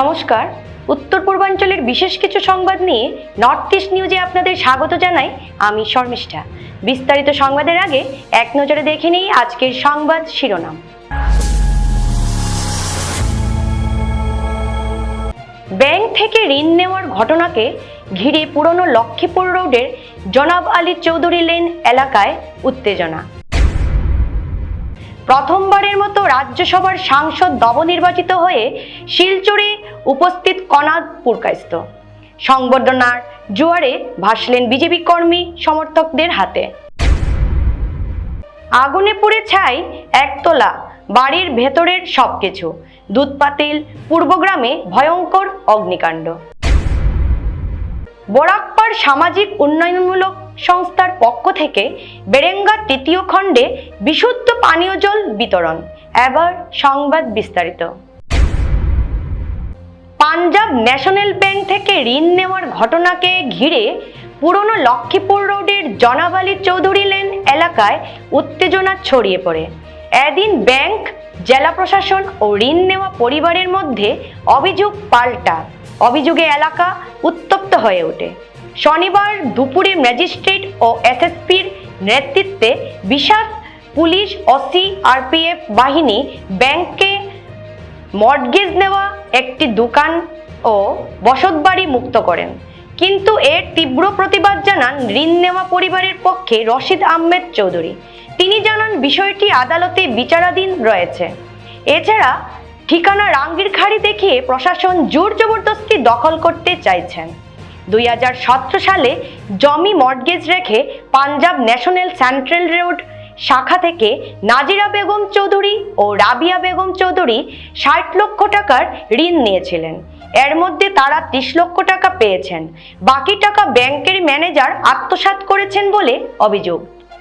নমস্কার। উত্তর পূর্বাঞ্চলের বিশেষ কিছু সংবাদ নিয়ে নর্থ ইস্ট নিউজে আপনাদের স্বাগত জানাই আমি শর্মিষ্ঠা। বিস্তারিত সংবাদের আগে এক নজরে দেখে নিই আজকের সংবাদ শিরোনাম। ব্যাংক থেকে ঋণ নেওয়ার ঘটনাকে ঘিরে পুরনো লক্ষ্মীপুর রোডের জনাব আলী চৌধুরী লেন এলাকায় উত্তেজনা। প্রথমবারের মতো রাজ্যসভার সাংসদ নবনির্বাচিত হয়ে শিলচরে উপস্থিত কনাদ পুরকাইস্ত সংবর্ধনার জোয়ারে ভাসলেন বিজেপি কর্মী সমর্থকদের হাতে। আগুনে পুড়ে ছাই একতলা, বাড়ির ভেতরের সবকিছু। দুধ পাতিল পূর্বগ্রামে ভয়ঙ্কর অগ্নিকাণ্ড। বরাকপার সামাজিক উন্নয়নমূলক সংস্থার পক্ষ থেকে বেরেঙ্গা তৃতীয় খণ্ডে বিশুদ্ধ পানীয় জল বিতরণ, এবার সংবাদ বিস্তারিত। পাঞ্জাব ন্যাশনাল ব্যাংক থেকে ঋণ নেওয়ার ঘটনাকে ঘিরে পুরনো লক্ষ্মীপুর রোডের জনাবালি চৌধুরী লেন এলাকায় উত্তেজনা ছড়িয়ে পড়ে। এদিন ব্যাংক, জেলা প্রশাসন ও ঋণ নেওয়া পরিবারের মধ্যে অভিযোগ পাল্টা। অভিযোগে এলাকা উত্তপ্ত হয়ে ওঠে। শনিবার দুপুরে ম্যাজিস্ট্রেট ও এসএসপির নেতৃত্বে বিশাল পুলিশ, ওসি, আরপিএফ বাহিনী ব্যাংকে মর্টগেজ নেওয়া, একটি দোকান ও বসতবাড়ি মুক্ত করেন। কিন্তু এর তীব্র প্রতিবাদ জানান ঋণ নেওয়া পরিবারের পক্ষে রশিদ আহমেদ চৌধুরী। তিনি জানান, বিষয়টি আদালতে বিচারাধীন রয়েছে। এছাড়া ঠিকানা রাঙ্গির খাড়ি দেখিয়ে প্রশাসন জোর জবরদস্তি দখল করতে চাইছেন। দুই হাজার সতেরো সালে জমি মর্টগেজ রেখে পাঞ্জাব ন্যাশনাল সেন্ট্রাল রোড শাখা থেকে নাজিরা বেগম চৌধুরী ও রাবিয়া বেগম চৌধুরী ষাট লক্ষ টাকার ঋণ নিয়েছিলেন। এর মধ্যে তারা ত্রিশ লক্ষ টাকা পেয়েছেন। বাকি টাকা ব্যাংকের ম্যানেজার আত্মসাৎ করেছেন বলে অভিযোগ।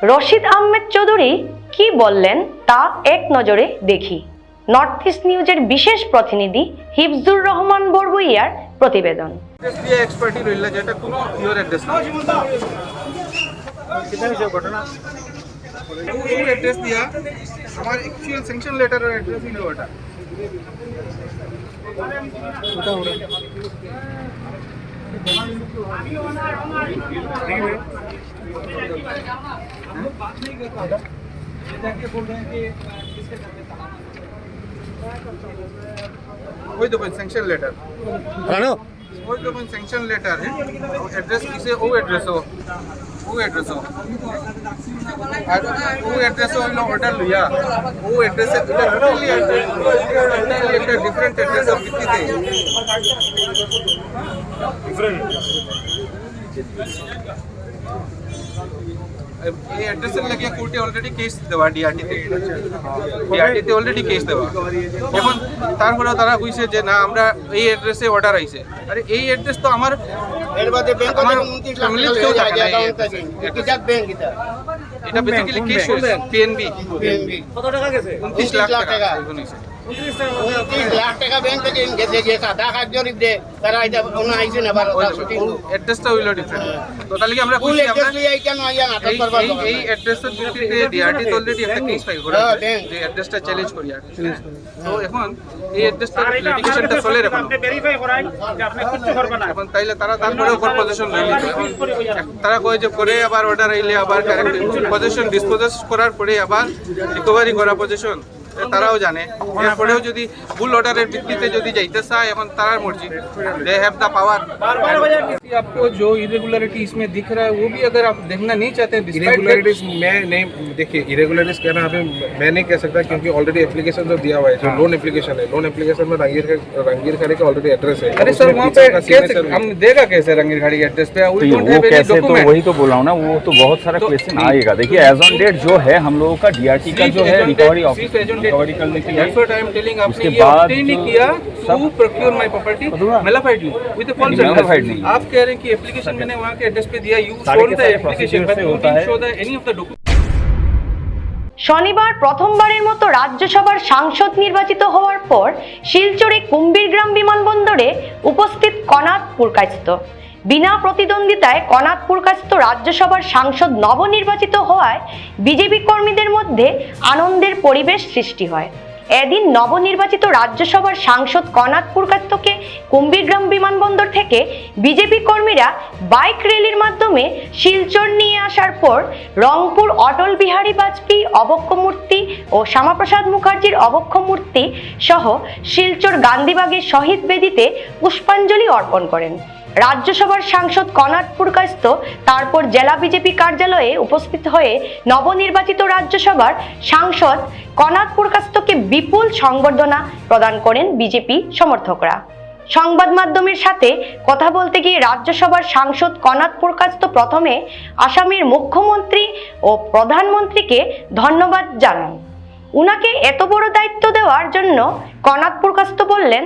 রশিদ আহমেদ চৌধুরী কি বললেন তা এক নজরে দেখি। নর্থ ইস্ট নিউজের বিশেষ প্রতিনিধি হিফজুর রহমান বড়বুইয়ার প্রতিবেদন। অ্যাড্রেস দিয়ে এক্সপার্টি রইল যেটা কোনো পিওর অ্যাড্রেস না কিतना হয়েছে ঘটনা এই অ্যাড্রেস দিয়া আমার অ্যাকচুয়াল স্যাংশন লেটারের অ্যাড্রেস ছিল ওটা ওই দেখুন স্যাংশন লেটার ওই দেখুন স্যাংশন লেটার এড্রেস কিসে ও এড্রেস ও ও এড্রেস ও আর ও এড্রেস হইল ওটা লইয়া ও এড্রেস এটা টোটালি একটা ডিফারেন্ট এড্রেস অফ ভিত্তিতে এই অ্যাড্রেসের লাগিয়ে কোর্টে অলরেডি কেস দেওয়া ডিআরটিতে ডিআরটিতে অলরেডি কেস দেওয়া। এখন তারপরে তারা কইছে যে না আমরা এই অ্যাড্রেসে অর্ডার আইছে। আরে এই অ্যাড্রেস তো আমার এর বাদে ব্যাংক আমার উনত্রিশ লাখ টাকা কেউ থাকে না এই অ্যাকাউন্ট থেকে address। কিজাক ব্যাংক এটা। এটা বেসিক্যালি কেস পিএনবি পিএনবি কত টাকা গেছে? উনত্রিশ লাখ টাকা। উনত্রিশ লাখ টাকা ব্যাংক থেকে গেছে যে সাদা কাজ জরিপ দে তারা এটা অন্য আইছে না বার অ্যাড্রেসটা হইল ডিফারেন্ট তো তাহলে কি আমরা ফুল অ্যাড্রেস লিয়ে কেন আইয়া নাটক এই এই দরকার এই নাই। অ্যাড্রেসের অলরেডি একটা কেস ফাইল করা হ্যাঁ, যে অ্যাড্রেসটা চ্যালেঞ্জ করি আর তো এখন এই অ্যাড্রেসটা লিটিগেশনটা চলে এখন ভেরিফাই করাই যে আপনি কিচ্ছু করবেন না। এখন তাইলে তারা তারপরে উপর পজিশন লই নিত তারা কয় যে পরে আবার অর্ডার আইলে আবার কারেক্ট পজিশন ডিসপোজেস করার পরে আবার রিকভারি করা পজিশন তারাও জানে এরপরেও যদি ভুল অর্ডারের ভিত্তিতে যদি যাইতে চায় এখন তারার মর্জি দে হ্যাভ দ্য পাওয়ার आपको जो इरेगुलरिटी इसमें दिख रहा है वो भी अगर आप देखना नहीं चाहते इरेगुलरिटीज मैं नहीं देखिए इरेगुलरिटीज कहना अभी मैं नहीं कह सकता क्योंकि ऑलरेडी एप्लीकेशन जो दिया हुआ है जो लोन एप्लीकेशन है लोन एप्लीकेशन में रंगीर का रंगीर खड़े का ऑलरेडी एड्रेस है अरे सर उसमें वहाँ पीछे पे का कैसे signature भी- हम देगा कैसे रंगीर खाड़ी के एड्रेस पे तो We ये don't वो have any कैसे तो document. वही तो बोला हूँ ना वो तो बहुत सारा तो- क्वेश्चन आएगा देखिए एज ऑन डेट जो है हम लोगों का डीआरटी का Chief जो है agent recovery date- office chief agent date- recovery करने के That's what I am लिए telling. आपने उसके ये बाद obtain नहीं जो किया सब to procure my property अधूरा। nullified you with a false नहीं, address. nullified नहीं। आप कह रहे हैं कि एप्लीकेशन मैंने वहाँ के एड्रेस पे दिया यू सारे shown के the सारे application procedure but से you होता didn't है। show the any of the documents. শনিবার প্রথমবারের মতো রাজ্যসভার সাংসদ নির্বাচিত হওয়ার পর শিলচরে কুম্বীরগ্রাম বিমানবন্দরে উপস্থিত কনাদ পুরকাস্ত বিনা প্রতিদ্বন্দ্বিতায় কনাদ পুরকাস্ত রাজ্যসভার সাংসদ নবনির্বাচিত হওয়ায় বিজেপি কর্মীদের মধ্যে আনন্দের পরিবেশ সৃষ্টি হয়। এদিন নবনির্বাচিত রাজ্যসভার সাংসদ কনাথ কুম্বিগ্রাম বিমানবন্দর থেকে বিজেপি কর্মীরা বাইক র্যালির মাধ্যমে শিলচর নিয়ে আসার পর রংপুর অটল বিহারী বাজপেয়ী অবক্ষ মূর্তি ও শ্যামাপ্রসাদ মুখার্জির অবক্ষ মূর্তি সহ শিলচর গান্ধীবাগের শহীদ বেদিতে পুষ্পাঞ্জলি অর্পণ করেন। রাজ্যসভার সাংসদ কনাট পুরকাস্ত, তারপর জেলা বিজেপি কার্যালয়ে উপস্থিত হয়ে নবনির্বাচিত রাজ্যসভার সাংসদ কনাট পুরকাস্তকে বিপুল সংবর্ধনা প্রদান করেন বিজেপি সমর্থকরা। সংবাদ মাধ্যমের সাথে কথা বলতে গিয়ে রাজ্যসভার সাংসদ কনাথ পুরকাস্ত প্রথমে আসামের মুখ্যমন্ত্রী ও প্রধানমন্ত্রীকে ধন্যবাদ জানান। উনাকে এত বড় দায়িত্ব দেওয়ার জন্য কনাথ পুরকাস্ত বললেন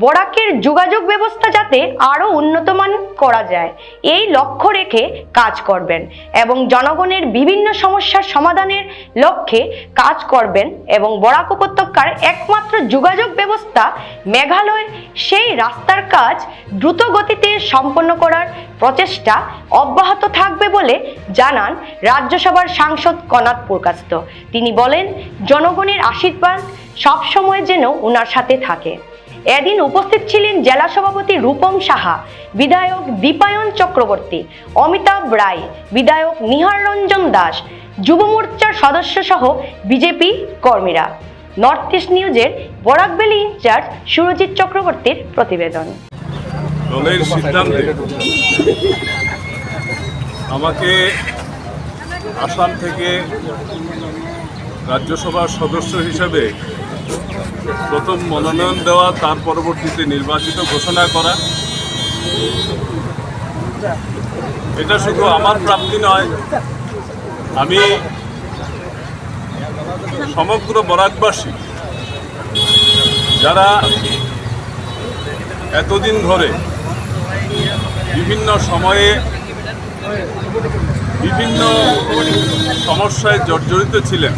বরাকের যোগাযোগ ব্যবস্থা যাতে আরও উন্নতমান করা যায়, এই লক্ষ্য রেখে কাজ করবেন এবং জনগণের বিভিন্ন সমস্যার সমাধানের লক্ষ্যে কাজ করবেন এবং বরাক উপত্যকার একমাত্র যোগাযোগ ব্যবস্থা মেঘালয় সেই রাস্তার কাজ দ্রুত গতিতে সম্পন্ন করার প্রচেষ্টা অব্যাহত থাকবে বলে জানান রাজ্যসভার সাংসদ কনাথ পুরকাস্ত তিনি বলেন, জনগণের আশীর্বাদ সবসময় যেন ওনার সাথে থাকে। এদিন উপস্থিত ছিলেন জেলা সভাপতি রূপম সাহা, বিধায়ক দীপায়ন চক্রবর্তী, অমিতাভ রায়, বিধায়ক নিহার রঞ্জন দাস, যুব মোর্চার সদস্য সহ বিজেপি কর্মীরা। নর্থ ইস্ট নিউজের বরাকবেলি ইনচার্জ সুরজিৎ চক্রবর্তীর প্রতিবেদন। আমাকে আসাম থেকে রাজ্যসভার সদস্য হিসেবে প্রথম মনোনয়ন দেওয়া, তার পরবর্তীতে নির্বাচিত ঘোষণা করা। এটা শুধু আমার প্রাপ্তি নয়, আমি সমগ্র বরাকবাসী, যারা এতদিন ধরে বিভিন্ন সময়ে বিভিন্ন সমস্যায় জর্জরিত ছিলেন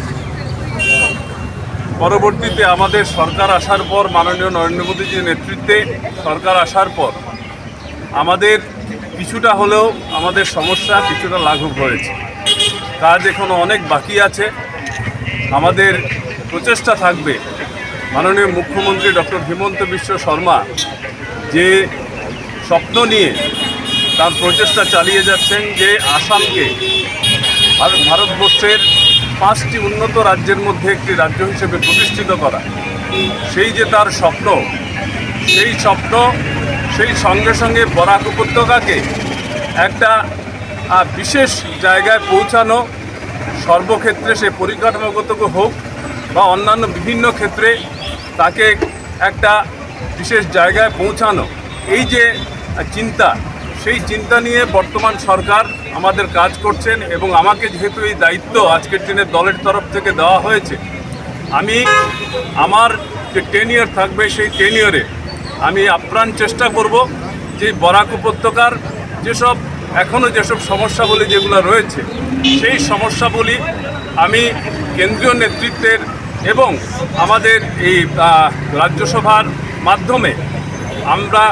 পরবর্তীতে আমাদের সরকার আসার পর মাননীয় নরেন্দ্র মোদীজির নেতৃত্বে সরকার আসার পর আমাদের কিছুটা হলেও আমাদের সমস্যা কিছুটা লাঘব হয়েছে। কাজ এখনও অনেক বাকি আছে। আমাদের প্রচেষ্টা থাকবে। মাননীয় মুখ্যমন্ত্রী ডক্টর হিমন্ত বিশ্ব শর্মা যে স্বপ্ন নিয়ে তার প্রচেষ্টা চালিয়ে যাচ্ছেন যে আসামকে ভারত ভারতবর্ষের পাঁচটি উন্নত রাজ্যের মধ্যে একটি রাজ্য হিসেবে প্রতিষ্ঠিত করা। সেই যে তার স্বপ্ন, সেই স্বপ্ন, সেই সঙ্গে সঙ্গে বরাক উপত্যকাকে একটা বিশেষ জায়গায় পৌঁছানো সর্বক্ষেত্রে সে পরিকাঠামোগত হোক বা অন্যান্য বিভিন্ন ক্ষেত্রে তাকে একটা বিশেষ জায়গায় পৌঁছানো। এই যে চিন্তা, সেই চিন্তা নিয়ে বর্তমান সরকার আমাদের কাজ করছেন এবং আমাকে যেহেতু এই দায়িত্ব আজকের দিনে দলের তরফ থেকে দেওয়া হয়েছে, আমি আমার যে টেনিয়র থাকবে সেই টেনিয়রে আমি আপ্রাণ চেষ্টা করব যে বরাক উপত্যকার যেসব এখনও যেসব সমস্যাবলী যেগুলো রয়েছে, সেই সমস্যাবলী আমি কেন্দ্রীয় নেতৃত্বের এবং আমাদের এই রাজ্যসভার মাধ্যমে আমরা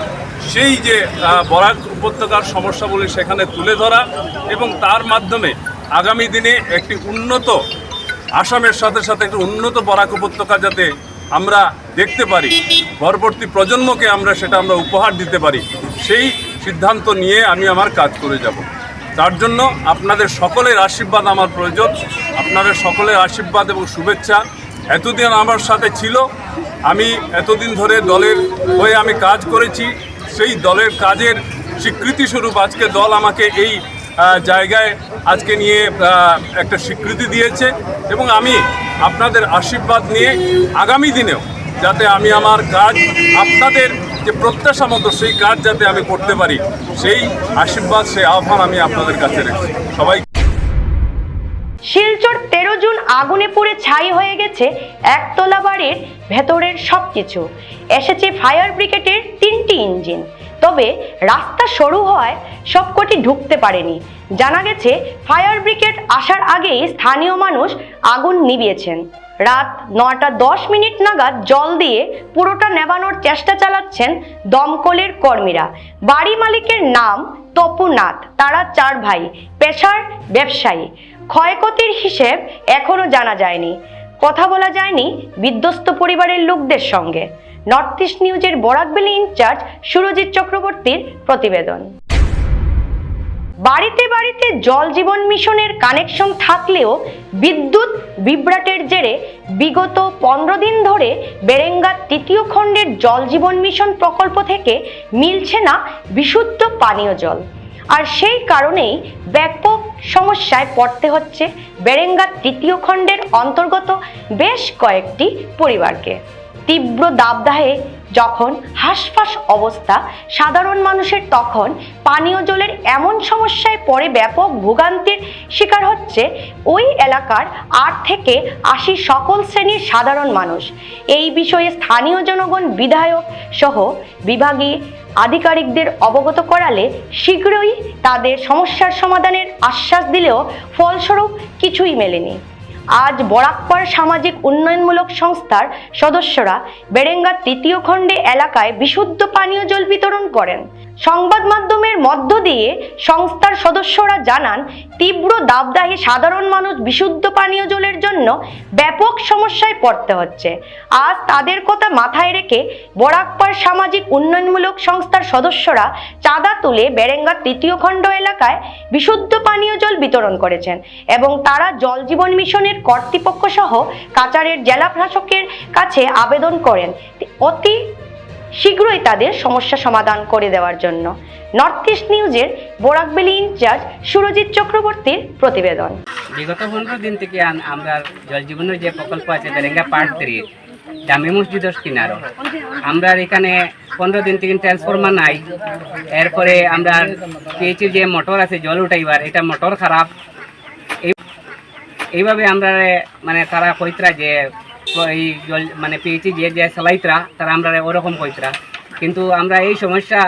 সেই যে বরাক উপত্যকার সমস্যাগুলি সেখানে তুলে ধরা এবং তার মাধ্যমে আগামী দিনে একটি উন্নত, আসামের সাথে সাথে একটি উন্নত বরাক উপত্যকা যাতে আমরা দেখতে পারি, পরবর্তী প্রজন্মকে আমরা সেটা আমরা উপহার দিতে পারি, সেই সিদ্ধান্ত নিয়ে আমি আমার কাজ করে যাব। তার জন্য আপনাদের সকলের আশীর্বাদ আমার প্রয়োজন, আপনাদের সকলের আশীর্বাদ এবং শুভেচ্ছা এতদিন আমার সাথে ছিল, আমি এতদিন ধরে দলের হয়ে আমি কাজ করেছি সেই দলের কাজের স্বীকৃতি স্বরূপ আজকে দল আমাকে এই জায়গায় আজকে নিয়ে একটা স্বীকৃতি দিয়েছে এবং আমি আপনাদের আশীর্বাদ নিয়ে আগামী দিনেও যাতে আমি আমার কাজ, আপনাদের যে প্রত্যাশা মতো সেই কাজ যাতে আমি করতে পারি, সেই আশীর্বাদ, সেই আহ্বান আমি আপনাদের কাছে রেখেছি। সবাই শিলচর তেরো জুন আগুনে পুড়ে ছাই হয়ে গেছে একতলা বাড়ির ভেতরের সবকিছু। এসেছে ফায়ার ব্রিগেডের তিনটি ইঞ্জিন। তবে রাস্তা সরু হওয়ায় সবকটি ঢুকতে পারেনি। জানা গেছে, ফায়ার ব্রিগেড আসার আগেই স্থানীয় মানুষ আগুন নিভিয়েছেন। রাত নটা দশ মিনিট নাগাদ জল দিয়ে পুরোটা নেবানোর চেষ্টা চালাচ্ছেন দমকলের কর্মীরা। বাড়ি মালিকের নাম তপুনাথ তারা চার ভাই, পেশার ব্যবসায়ী। ক্ষয়ক্ষতির হিসেব এখনও জানা যায়নি। কথা বলা যায়নি বিধ্বস্ত পরিবারের লোকদের সঙ্গে। নর্থ ইস্ট নিউজের বরাকবেলি ইনচার্জ সুরজিৎ চক্রবর্তীর প্রতিবেদন। বাড়িতে বাড়িতে জল জীবন মিশনের কানেকশন থাকলেও বিদ্যুৎ বিভ্রাটের জেরে বিগত পনেরো দিন ধরে বেরেঙ্গা তৃতীয় খণ্ডের জল জীবন মিশন প্রকল্প থেকে মিলছে না বিশুদ্ধ পানীয় জল। আর সেই কারণেই ব্যাপক সমস্যায় পড়তে হচ্ছে বেরেঙ্গার তৃতীয় খণ্ডের অন্তর্গত বেশ কয়েকটি পরিবারকে। তীব্র দাবদাহে যখন হাঁসফাঁস অবস্থা সাধারণ মানুষের তখন পানীয় জলের এমন সমস্যায় পড়ে ব্যাপক ভোগান্তির শিকার হচ্ছে ওই এলাকার আট থেকে আশি সকল শ্রেণির সাধারণ মানুষ। এই বিষয়ে স্থানীয় জনগণ বিধায়ক সহ বিভাগীয় আধিকারিকদের অবগত করালে শীঘ্রই তাদের সমস্যার সমাধানের আশ্বাস দিলেও ফলস্বরূপ কিছুই মেলেনি। আজ বরাক্পার সামাজিক উন্নয়নমূলক সংস্থার সদস্যরা বেরেঙ্গার তৃতীয় খণ্ডে এলাকায় বিশুদ্ধ পানীয় জল বিতরণ করেন। সংবাদ মাধ্যমের মধ্য দিয়ে সংস্থার সদস্যরা জানান, তীব্র দাবদাহে সাধারণ মানুষ বিশুদ্ধ পানীয় জলের জন্য ব্যাপক সমস্যায় পড়তে হচ্ছে। আজ তাদের কথা মাথায় রেখে বরাকপার সামাজিক উন্নয়নমূলক সংস্থার সদস্যরা চাঁদা তুলে বেরেঙ্গা তৃতীয় খণ্ড এলাকায় বিশুদ্ধ পানীয় জল বিতরণ করেছেন এবং তারা জল জীবন মিশনের কর্তৃপক্ষ সহ কাচারের জেলা প্রশাসকের কাছে আবেদন করেন। অতি শীঘ্রই তাদের সমস্যা সমাধান করে দেওয়ার জন্য। নর্থ ইস্ট নিউজের বোরাকবেলি ইনচার্জ সুরজিৎ চক্রবর্তীর প্রতিবেদন। বিগত পনেরো দিন থেকে আমরা জল জীবনের যে প্রকল্প আছে বেরেঙ্গা পার্ট থ্রি, জামে মসজিদের কিনারো। আমরা এখানে পনেরো দিন থেকে ট্রান্সফরমার নাই। এরপরে আমরা পেয়েছি যে মোটর আছে, জল উঠাইবার, এটা মোটর খারাপ। এই এইভাবে আমরা মানে তারা কইতরা যে এই মানে পেয়েছি যে যে চালাইতরা, তারা আমরা ওরকম কইতরা। কিন্তু আমরা এই সমস্যা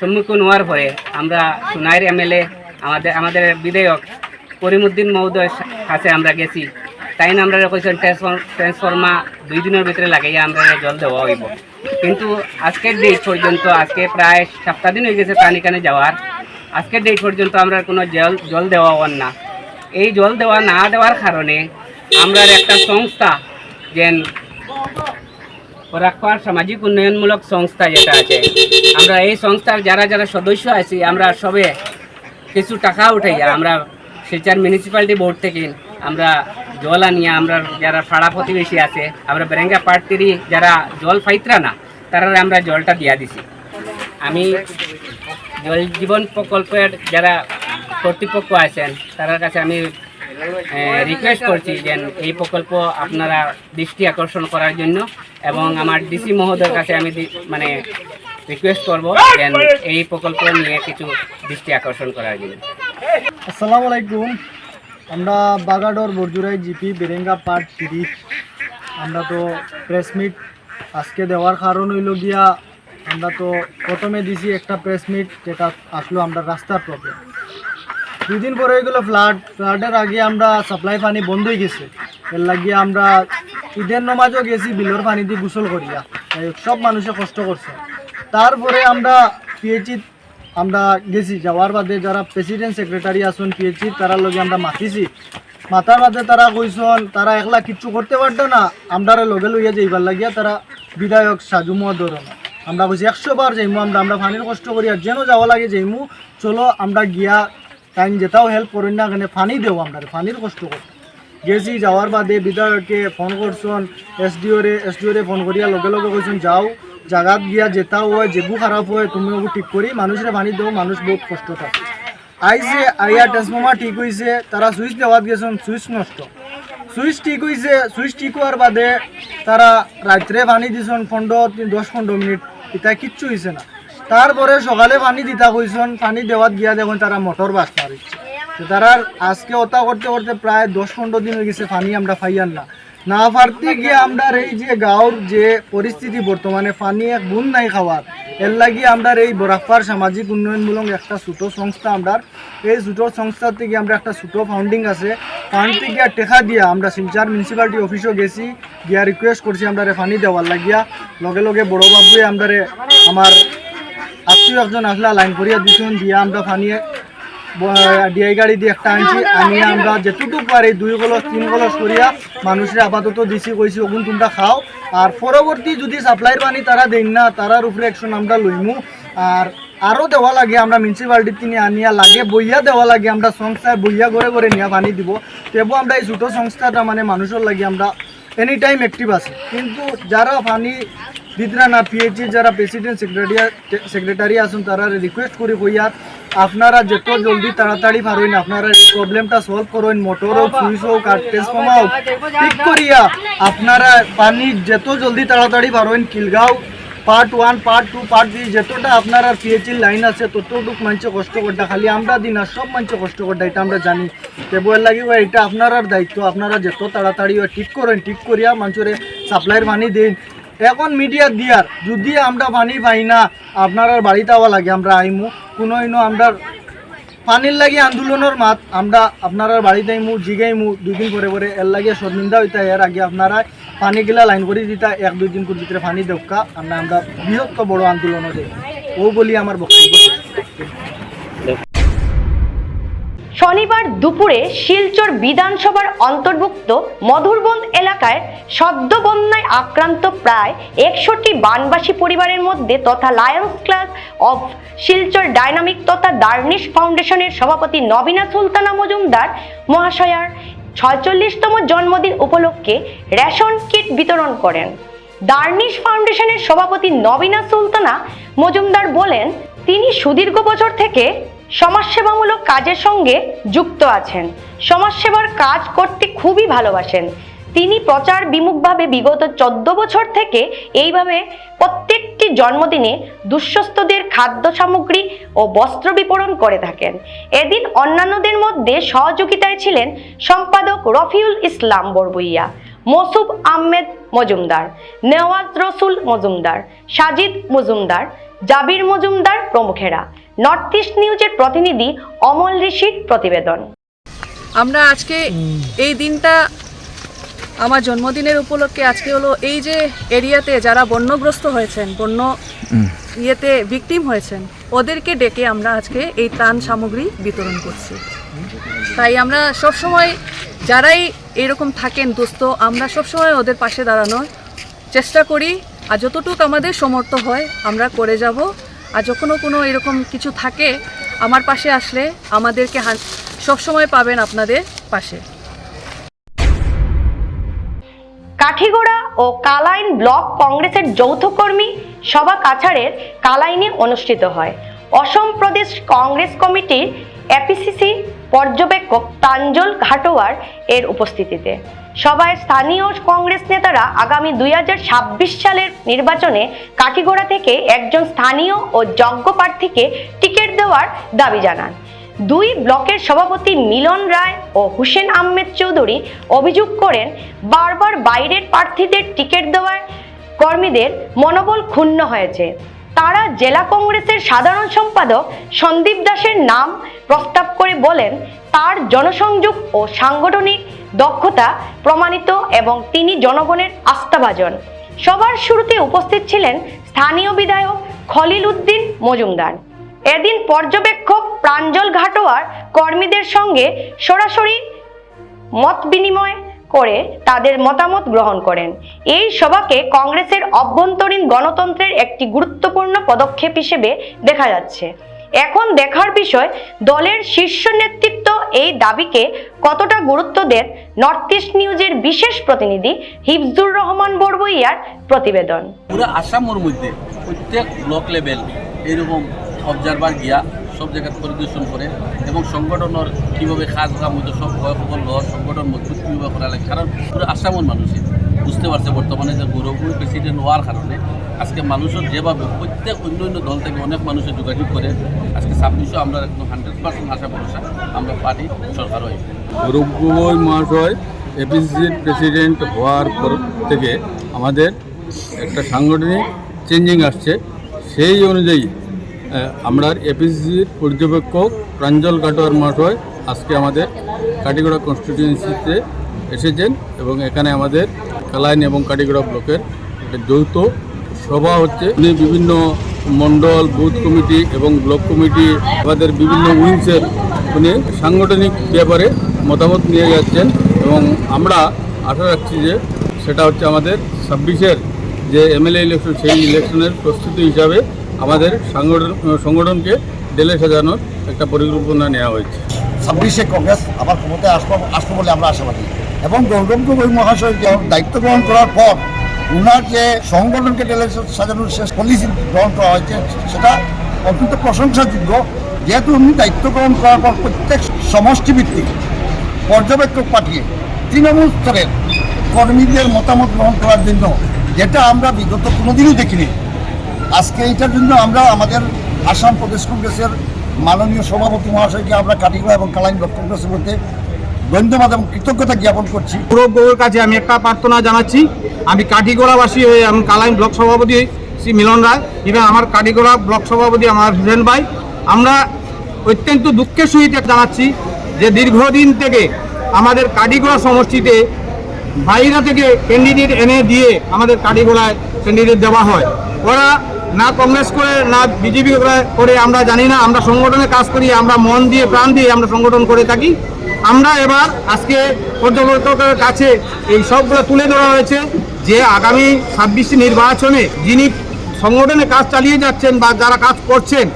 সম্মুখীন হওয়ার পরে আমরা সোনাইর এমএলএ, আমাদের আমাদের বিধায়ক করিমুদ্দিন মহোদয়ের কাছে আমরা গেছি। তাই না আমরা কইছেন ট্রান্সফর্মা দুই দিনের ভিতরে লাগাইয়া আমরা জল দেওয়া হইব। কিন্তু আজকের ডেট পর্যন্ত, আজকে প্রায় সপ্তাহ দিন হয়ে গেছে পানিকানে যাওয়ার। আজকের ডেট পর্যন্ত আমরা কোনো জল জল দেওয়া হওয়ার না। এই জল দেওয়া না দেওয়ার কারণে আমরা একটা সংস্থা যেন রাখবার সামাজিক উন্নয়নমূলক সংস্থা যেটা আছে। আমরা এই সংস্থার যারা যারা সদস্য আছি, আমরা সবে কিছু টাকা উঠাইয়া আমরা শিলচর মিউনিসিপ্যালিটি বোর্ড থেকে আমরা জল আনিয়া আমরা যারা ফাড়া প্রতিবেশী আছে, আমরা বেরেঙ্গা পার্টিরই যারা জল পাইতরা না, তারা আমরা জলটা দিয়া দিছি। আমি জল জীবন প্রকল্পের যারা কর্তৃপক্ষ আছেন তার কাছে আমি রিকোয়েস্ট করছি যে এই প্রকল্প আপনারা দৃষ্টি আকর্ষণ করার জন্য এবং আমার ডিসি মহোদয়ের কাছে আমি মানে রিকোয়েস্ট করব যে এই প্রকল্প নিয়ে কিছু দৃষ্টি আকর্ষণ করার জন্য। আসসালামু আলাইকুম। আমরা বাগাডোর বরজুরাই জিপি বেরেঙ্গা পার্ট থ্রি। আমরা তো প্রেস মিট আজকে দেওয়ার কারণ হইল গিয়া আমরা তো প্রথমে দিছি একটা প্রেস মিট যেটা আসলো আমরা রাস্তার প্রবলেম দুই দিন পরে হয়ে গেলো ফ্লাড ফ্লাডের আগে আমরা সাপ্লাই পানি বন্ধ হয়ে গেছে। এর লাগিয়ে আমরা ঈদের নমাজও গেছি, বিলর পানি দিয়ে গোসল করিয়া। সব মানুষে কষ্ট করছে। তারপরে আমরা পিএইচি আমরা গেছি। যাওয়ার বাদে যারা প্রেসিডেন্ট সেক্রেটারি আছেন পিএইচি তারা লগে আমরা মাতিছি। মাতার বাদে তারা কইসন তারা একলা কিচ্ছু করতে পারতো না। আমরা লগে লইয়া যাইবার লাগিয়া তারা বিধায়ক সাজু মহোদর আমরা কইছি, একশো বার যাইমু, আমরা আমরা পানির কষ্ট করি আর যেন যাওয়া লাগে যাইমু। চলো, আমরা গিয়া টাইম যেটাও হেল্প করি না এখানে পানি দেবো আমরা পানির কষ্ট করি। গেছি যাওয়ার বাদে বিধায়ককে ফোন করছন এসডিও রে এসডিও রে ফোন করিয়া লগে লগে কইছন, যাও, জাগাত গিয়া যেটাও হয়, যেগু খারাপ হয় তুমি ওগু ঠিক করি, মানুষের পানি দেবো মানুষ বহুত কষ্ট থাকে আইসে আইয়া ট্রান্সফর্মার ঠিক হয়েছে তারা সুইচ দেওয়াত গেছেন, সুইচ নষ্ট। সুইচ ঠিক হয়েছে সুইচ ঠিক হওয়ার বাদে তারা রাত্রে পানি দিছেন, পনেরো, দশ, পনেরো মিনিট এটা কিচ্ছু হয়েছে না। তারপরে সকালে পানি দিতা কইছন, পানি দেওয়াত গিয়া দেখুন তারা মোটর বাস মারিচ্ছে তো তারা আজকে ওটা করতে করতে প্রায় দশ পনেরো দিন হয়ে গেছে পানি আমরা পাইয়ান না। না পারতে গিয়ে আমরা এই যে গাঁওর যে পরিস্থিতি বর্তমানে, পানি এক গুণ নাই খাওয়ার। এর লাগি আমরা এই বরাকপার সামাজিক উন্নয়নমূলক একটা ছোটো সংস্থা আমরা এই ছোটো সংস্থা থেকে আমরা একটা ছোটো ফাউন্ডিং আছে। ফান্ড থেকে টেকা দিয়া আমরা শিলচার মিউনিসিপালিটি অফিসও গেছি, গিয়া রিকোয়েস্ট করছি আমরা ফানি দেওয়ার লাগিয়া। লগে লগে বড় বাবুয়ে আমরা আমার আত্মীয় একজন আসলে লাইন করিয়া দিছুন, দিয়া আমরা পানি ডিআই গাড়ি দিয়ে একটা আনছি। আমি, আমরা যেটুকু পারি, দুই কলস তিন কলস করিয়া মানুষের আপাতত দিছি, কইছি, ওগুন তোমরা খাও। আর পরবর্তী যদি সাপ্লাইয়ের পানি তারা দেন না, তারার উপরে অ্যাকশন আমরা লইমু। আর আরও দেওয়া লাগে, আমরা মিউনিসিপালিটি তিনি আনিয়া লাগে, বইয়া দেওয়া লাগে, আমরা সংস্থায় বইয়া করে করে নিয়ে পানি দিব। তেবু আমরা এই ছোটো সংস্থাটা মানে মানুষের লাগে আমরা এনি টাইম অ্যাক্টিভ আছি। কিন্তু যারা পানি দিতরা না পিএইচি যারা প্রেসিডেন্ট সেক্রেটারি সেক্রেটারি আছেন তারা রিকোয়েস্ট করি কইয়া আপনারা যত জলদি তাড়াতাড়ি পারেন আপনারা এই প্রবলেমটা সলভ করেন মোটর হোক সুইচ হোক, আর ট্রান্সফর্মার হোক, ঠিক করিয়া আপনারা পানি যত জলদি তাড়াতাড়ি পারেন Kilgaon part one part two part three যতটা আপনার আর পিএইচির লাইন আছে, ততটুক মানুষ কষ্ট করতে, খালি আমরা দিন আর সব মানুষ কষ্ট করতে, এটা আমরা জানি। কেবল লাগিব এটা আপনার দায়িত্ব, আপনারা যত তাড়াতাড়ি ঠিক করেন, ঠিক করিয়া মানুষের সাপ্লাইয়ের পানি দিন। এখন মিডিয়া দিয়ার। যদি আমরা পানি পাই না, আপনার বাড়িতে আওয়া লাগে, আমরা আইমু। কোনো ইনো আমরা পানির লাগি আন্দোলনের মাত, আমরা আপনারা বাড়িতে আইমু, জিগাইমু দুই দিন পরে পরে। এর লাগে শর্মিন্দা হইতা এর আগে আপনারা পানি গিলা লাইন করে দিতা, এক দুই দিন করে ভিতরে পানি দেখা আমরা আমরা বৃহত্তর বড় আন্দোলন দেয় ও বলি আমার বক্তব্য। শনিবার দুপুরে শিলচর বিধানসভার অন্তর্ভুক্ত মধুরবন এলাকায় সদ্য বন্যায় আক্রান্ত প্রায় একষট্টি বানবাসী পরিবারের মধ্যে তথা Lions Club of Silchar dynamic তথা দার্নিশ ফাউন্ডেশনের সভাপতি নবীনা সুলতানা মজুমদার মহাশয়ার ছয়চল্লিশতম জন্মদিন উপলক্ষে রেশন কিট বিতরণ করেন। দার্নিশ ফাউন্ডেশনের সভাপতি নবীনা সুলতানা মজুমদার বলেন, তিনি সুদীর্ঘ বছর থেকে সমাজসেবামূলক কাজের সঙ্গে যুক্ত আছেন। সমাজসেবার কাজ করতে খুবই ভালোবাসেন। তিনি প্রচার বিমুখভাবে বিগত চোদ্দ বছর থেকে এইভাবে প্রত্যেকটি জন্মদিনে দুঃস্থদের খাদ্য সামগ্রী ও বস্ত্র বিতরণ করে থাকেন। এদিন অন্যান্যদের মধ্যে সহযোগিতায় ছিলেন সম্পাদক রফিউল ইসলাম বরবইয়া মসুব আহমেদ মজুমদার, নেওয়াজ রসুল মজুমদার, সাজিদ মজুমদার, জাবির মজুমদার প্রমুখেরা। নর্থ ইস্ট নিউজের প্রতিনিধি অমল ঋষির প্রতিবেদন। আমরা আজকে এই দিনটা আমার জন্মদিনের উপলক্ষে আজকে হলো এই যে এরিয়াতে যারা বন্যগ্রস্ত হয়েছেন, বন্য ইয়েতে ভিকটিম হয়েছেন, ওদেরকে ডেকে আমরা আজকে এই ত্রাণ সামগ্রী বিতরণ করছি। তাই আমরা সবসময় যারাই এরকম থাকেন দুস্থ, আমরা সবসময় ওদের পাশে দাঁড়ানোর চেষ্টা করি, আর যতটুকু আমাদের সমর্থ হয়, আমরা করে যাব। আর যখনও কোনো এরকম কিছু থাকে, আমার পাশে আসলে আমাদেরকে সবসময় পাবেন আপনাদের পাশে। কাঠিগোড়া ও কালাইন ব্লক কংগ্রেসের যৌথ কর্মী সভা কাছাড়ের কালাইনে অনুষ্ঠিত হয়। অসম প্রদেশ কংগ্রেস কমিটির এপিসিসি পর্যবেক্ষক তাঞ্জল ঘাটোয়ার এর উপস্থিতিতে। সভায় স্থানীয় কংগ্রেস নেতারা আগামী দুই হাজার ছাব্বিশ সালের নির্বাচনে কাঠিগোড়া থেকে একজন স্থানীয় ও যজ্ঞ প্রার্থীকে টিকিট দেওয়ার দাবি জানান। দুই ব্লকের সভাপতি মিলন রায় ও হুসেন আহমেদ চৌধুরী অভিযোগ করেন, বারবার বাইরের প্রার্থীদের টিকিট দেওয়ায় কর্মীদের মনোবল ক্ষুণ্ণ হয়েছে। তারা জেলা কংগ্রেসের সাধারণ সম্পাদক সন্দীপ দাসের নাম প্রস্তাব করে বলেন, তার জনসংযোগ ও সাংগঠনিক দক্ষতা প্রমাণিত এবং তিনি জনগণের আস্থাভাজন। সবার শুরুতে উপস্থিত ছিলেন স্থানীয় বিধায়ক খলিল উদ্দিন মজুমদার। এদিন পর্যবেক্ষক প্রাঞ্জল ঘাটোয়ার কর্মীদের সঙ্গে সরাসরি মত বিনিময় করে তাদের মতামত গ্রহণ করেন। এই সভাকে কংগ্রেসের অভ্যন্তরীণ গণতন্ত্রের একটি গুরুত্বপূর্ণ পদক্ষেপ হিসেবে দেখা যাচ্ছে। এখন দেখার বিষয়, দলের শীর্ষ নেতৃত্ব এই দাবিকে কতটা গুরুত্ব দেন নর্থ ইস্ট নিউজের বিশেষ প্রতিনিধি হিফজুর রহমান বড়বইয়ার প্রতিবেদন। পুরো আসামের মধ্যে প্রত্যেক ব্লক লেভেল এরকম অবজারভার গিয়া সব জায়গা পরিদর্শন করে এবং সংগঠনের কীভাবে কাজ কাম হইতো, সব সকল লওয়ার সংগঠন মজবুত কীভাবে করা লাগে, কারণ পুরো আসামের মানুষে বুঝতে পারছে বর্তমানে যে গৌরবপুর প্রেসিডেন্ট হওয়ার কারণে আজকে মানুষের যেভাবে প্রত্যেক অন্য অন্য দল থেকে অনেক মানুষের যোগাযোগ করে, আজকে ছাব্বিশও আমরা একদম হান্ড্রেড পার্সেন্ট আশা ভরসা আমরা পার্টি সরকার হই রূপগোবই মহাশয় এপিসির প্রেসিডেন্ট হওয়ার পর থেকে আমাদের একটা সাংগঠনিক চেঞ্জিং আসছে। সেই অনুযায়ী আমরা এপিসির পর্যবেক্ষক প্রাঞ্জল কাটোয়ার মহাশয় আজকে আমাদের কাটিগড়া কনস্টিটিউয়েন্সিতে এসেছেন এবং এখানে আমাদের কালাইন এবং কাটিগড়া ব্লকের একটা যৌথ সভা হচ্ছে। বিভিন্ন মণ্ডল, বুথ কমিটি এবং ব্লক কমিটি, আমাদের বিভিন্ন উইংসের উনি সাংগঠনিক ব্যাপারে মতামত নিয়ে যাচ্ছেন এবং আমরা আশা রাখছি যে সেটা হচ্ছে আমাদের ছাব্বিশের যে এমএলএ ইলেকশন, সেই ইলেকশনের প্রস্তুতি হিসাবে আমাদের সংগঠন, সংগঠনকে ডেলে সাজানোর একটা পরিকল্পনা নেওয়া হয়েছে। ছাব্বিশে কংগ্রেস আবার ক্ষমতায় আসব আসব বলে আমরা আশাবাদী। এবং গৌতম গগৈ মহাশয় দায়িত্ব গ্রহণ করার পর উনার যে সংগঠনকে সাজানোর শেষ পলিসি গ্রহণ করা হয়েছে, সেটা অত্যন্ত প্রশংসাযোগ্য। যেহেতু উনি দায়িত্ব গ্রহণ করার পর প্রত্যেক সমষ্টিভিত্তিক পর্যবেক্ষক পাঠিয়ে তৃণমূল স্তরের কর্মীদের মতামত গ্রহণ করার জন্য, যেটা আমরা বিগত কোনোদিনই দেখিনি। আজকে এইটার জন্য আমরা আমাদের আসাম প্রদেশ কংগ্রেসের মাননীয় সভাপতি মহাশয়কে আমরা কাটিগড়া এবং কালাইন ব্লক কংগ্রেসের মধ্যে ধন্যবাদ এবং কৃতজ্ঞতা জ্ঞাপন করছি। গৌরব কাছে আমি একটা প্রার্থনা জানাচ্ছি। আমি কাঠিগোড়াবাসী হয়ে আমি কালাইন ব্লক সভাপতি শ্রী মিলন রায় এবং আমার কাঠিগোড়া ব্লক সভাপতি আমার হুসেন ভাই। আমরা অত্যন্ত দুঃখের সহিত জানাচ্ছি যে দীর্ঘদিন থেকে আমাদের কাঠিগোড়া সমষ্টিতে বাইরে থেকে ক্যান্ডিডেট এনে দিয়ে আমাদের কাঠিগোড়ায় ক্যান্ডিডেট দেওয়া হয়। ওরা না কংগ্রেস করে, না বিজেপি করে, আমরা জানি না, আমরা সংগঠনে কাজ করি, আমরা মন দিয়ে, প্রাণ দিয়ে আমরা সংগঠন করে থাকি। আমরা এবার আজকে পর্যবেক্ষকের কাছে এই সবগুলো তুলে ধরা হয়েছে যে আগামী ছাব্বিশে নির্বাচনে যিনি সংগঠনে কাজ চালিয়ে যাচ্ছেন বা যারা কাজ করছেন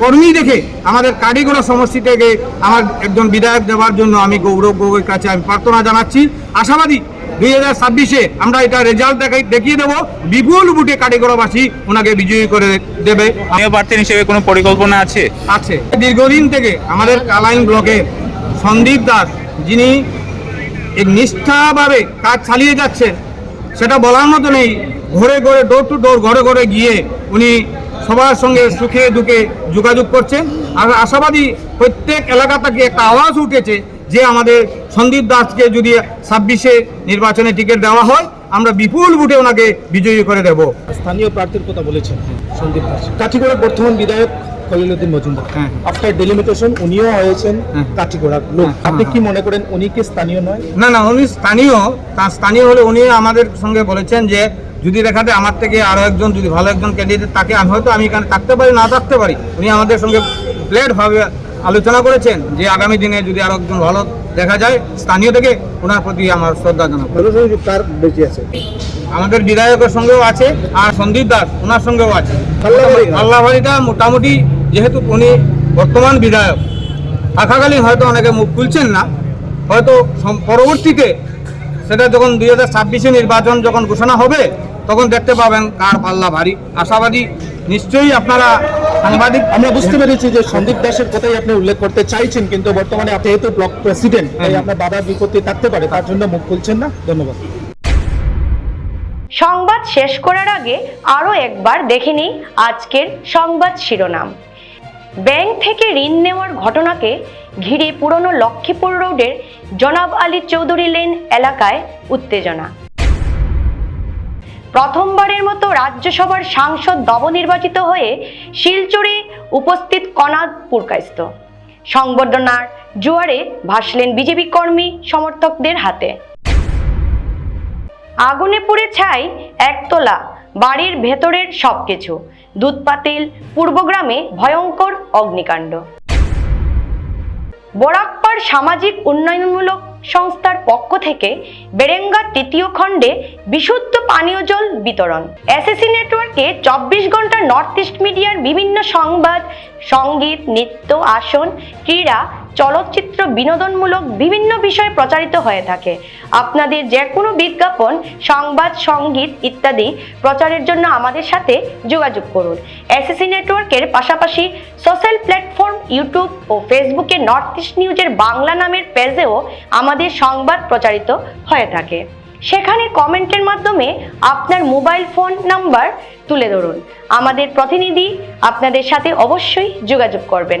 কর্মী দেখে আমাদের কারিগড়া সমষ্টি থেকে আমার একজন বিধায়ক দেওয়ার জন্য আমি গৌরব গগৈর কাছে আমি প্রার্থনা জানাচ্ছি। আশাবাদী দুই হাজার ছাব্বিশে আমরা এটা রেজাল্ট দেখাই দেখিয়ে দেবো। বিপুল বুটে কারিগড়াবাসী ওনাকে বিজয়ী করে দেবে। প্রার্থী হিসেবে কোনো পরিকল্পনা আছে? আছে। দীর্ঘদিন থেকে আমাদের কালাইন ব্লকের সন্দীপ দাস, যিনি নিষ্ঠাভাবে কাজ চালিয়ে যাচ্ছেন, সেটা বলার মতো নেই। ঘরে ঘরে ডোর টু ডোর ঘরে ঘরে গিয়ে উনি সবার সঙ্গে সুখে দুঃখে যোগাযোগ করছেন। আর আশাবাদী প্রত্যেক এলাকা থেকে একটা আওয়াজ উঠেছে যে আমাদের সন্দীপ দাসকে যদি ছাব্বিশে নির্বাচনে টিকিট দেওয়া হয়, আমরা বিপুল ভোটে ওনাকে বিজয়ী করে দেব। স্থানীয় প্রার্থীর কথা বলেছেন সন্দীপ দাস। কাঠিগড়ার বর্তমান বিধায়ক খলিলুদ্দিন মজুমদার। হ্যাঁ। আফটার ডেলিমিটেশন উনিও হয়েছেন হ্যাঁ। কাঠিগড়ার লোক। হ্যাঁ, আপনি হ্যাঁ, কি মনে করেন উনি কি স্থানীয় নয়? না না উনি স্থানীয়। তা স্থানীয় হলে উনি আমাদের সঙ্গে বলেছেন যে যদি দেখাতে আমার থেকে আরও একজন যদি ভালো একজন ক্যান্ডিডেট তাকে আমি হয়তো আমি এখানে থাকতে পারি না থাকতে পারি। উনি আমাদের সঙ্গে প্লেটভাবে আলোচনা করেছেন যে আগামী দিনে যদি আরও একজন ভালো দেখা যায় স্থানীয় থেকে ওনার প্রতি আমার শ্রদ্ধা জানাব। কার বেশি আছে? আমাদের বিধায়কের সঙ্গেও আছে আর সন্দীপ দাস ওনার সঙ্গেও আছে। পাল্লাবাড়িটা মোটামুটি যেহেতু উনি বর্তমান বিধায়ক থাকাকালীন হয়তো অনেকে মুখ খুলছেন না। হয়তো পরবর্তীতে সেটা যখন দুই হাজার ছাব্বিশে নির্বাচন যখন ঘোষণা হবে তখন দেখতে পাবেন কার পাল্লা ভারী। আশাবাদী নিশ্চয়ই আপনারা সাংবাদিক আমরা বুঝতে পেরেছি যে সন্দীপ দাসের কথাই আপনি উল্লেখ করতে চাইছেন কিন্তু বর্তমানে আপনি যেহেতু ব্লক প্রেসিডেন্ট তাই আপনার বাধার বিপত্তি থাকতে পারে তার জন্য মুখ খুলছেন না। ধন্যবাদ। সংবাদ শেষ করার আগে আরও একবার দেখে নিই আজকের সংবাদ শিরোনাম। ব্যাংক থেকে ঋণ নেওয়ার ঘটনাকে ঘিরে পুরনো লক্ষ্মীপুর রোডের জনাব আলী চৌধুরী লেন এলাকায় উত্তেজনা। প্রথমবারের মতো রাজ্যসভার সাংসদ নবনির্বাচিত হয়ে শিলচরে উপস্থিত কনাদ পুরকাইস্ত সংবর্ধনার জোয়ারে ভাসলেন বিজেপি কর্মী সমর্থকদের হাতে। আগুনে পুড়ে ছাই একতলা, বাড়ির ভেতরের সবকিছু। দুধ পাতিল পূর্বগ্রামে ভয়ঙ্কর অগ্নিকাণ্ড। বরাকপাড় সামাজিক উন্নয়নমূলক সংস্থার পক্ষ থেকে বেরেঙ্গা তৃতীয় খণ্ডে বিশুদ্ধ পানীয় জল বিতরণ। এসএসসি নেটওয়ার্কে চব্বিশ ঘণ্টা নর্থ ইস্ট মিডিয়ার বিভিন্ন সংবাদ, সংগীত, নৃত্য, আসন, ক্রীড়া চলচ্চিত্র বিনোদনমূলক বিভিন্ন বিষয় প্রচারিত হয়ে থাকে। আপনাদের যে কোনো বিজ্ঞাপন, সংবাদ, সংগীত ইত্যাদি প্রচারের জন্য আমাদের সাথে যোগাযোগ করুন। এসএসসি নেটওয়ার্কের পাশাপাশি সোশ্যাল প্ল্যাটফর্ম ইউটিউব ও ফেসবুকে নর্থ ইস্ট নিউজের বাংলা নামের পেজেও আমাদের সংবাদ প্রচারিত হয়ে থাকে। সেখানে কমেন্টের মাধ্যমে আপনার মোবাইল ফোন নাম্বার তুলে ধরুন। আমাদের প্রতিনিধি আপনাদের সাথে অবশ্যই যোগাযোগ করবেন।